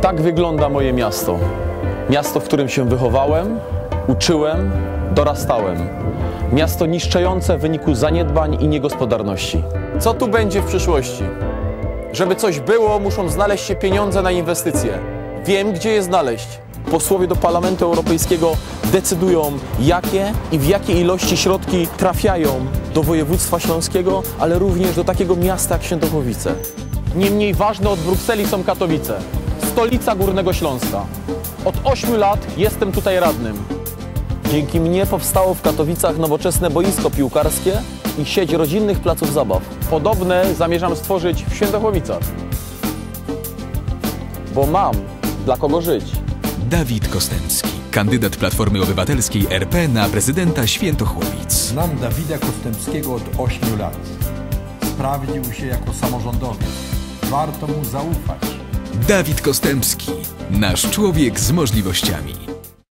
Tak wygląda moje miasto. Miasto, w którym się wychowałem, uczyłem, dorastałem. Miasto niszczące w wyniku zaniedbań i niegospodarności. Co tu będzie w przyszłości? Żeby coś było, muszą znaleźć się pieniądze na inwestycje. Wiem, gdzie je znaleźć. Posłowie do Parlamentu Europejskiego decydują, jakie i w jakiej ilości środki trafiają do województwa śląskiego, ale również do takiego miasta jak Świętochłowice. Nie mniej ważne od Brukseli są Katowice, stolica Górnego Śląska. Od 8 lat jestem tutaj radnym. Dzięki mnie powstało w Katowicach nowoczesne boisko piłkarskie i sieć rodzinnych placów zabaw. Podobne zamierzam stworzyć w Świętochłowicach. Bo mam dla kogo żyć. Dawid Kostęcki, kandydat Platformy Obywatelskiej RP na prezydenta Świętochłowic. Znam Dawida Kostępskiego od 8 lat. Sprawdził się jako samorządowiec. Warto mu zaufać. Dawid Kostępski, nasz człowiek z możliwościami.